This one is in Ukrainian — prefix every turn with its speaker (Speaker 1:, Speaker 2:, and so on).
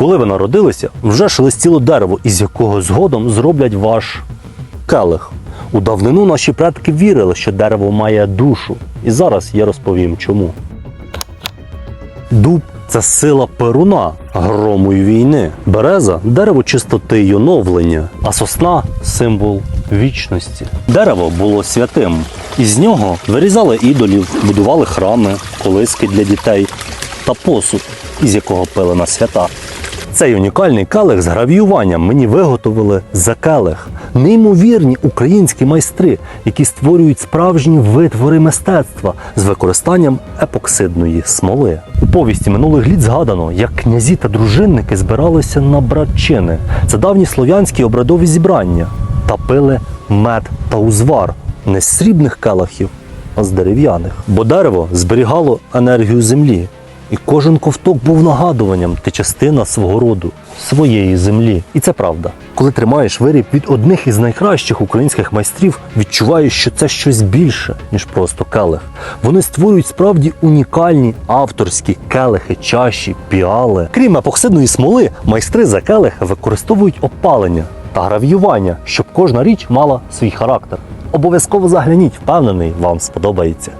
Speaker 1: Коли ви народилися, вже шелестіло дерево, із якого згодом зроблять ваш келих. У давнину наші предки вірили, що дерево має душу. І зараз я розповім чому. Дуб це сила перуна, грому й війни. Береза дерево чистоти й оновлення, а сосна символ вічності. Дерево було святим. Із нього вирізали ідолів, будували храми, колиски для дітей та посуд, із якого пили на свята. Цей унікальний келих з гравіюванням мені виготовили за келих. Неймовірні українські майстри, які створюють справжні витвори мистецтва з використанням епоксидної смоли. У повісті минулих літ згадано, як князі та дружинники збиралися на братчини. Це давні слов'янські обрядові зібрання та пили мед та узвар не з срібних келахів, а з дерев'яних. Бо дерево зберігало енергію землі. І кожен ковток був нагадуванням, ти частина свого роду, своєї землі. І це правда. Коли тримаєш виріб від одних із найкращих українських майстрів, відчуваєш, що це щось більше, ніж просто келих. Вони створюють справді унікальні авторські келихи, чаші, піали. Крім епоксидної смоли, майстри за келих використовують опалення та гравіювання, щоб кожна річ мала свій характер. Обов'язково загляніть, впевнений, вам сподобається.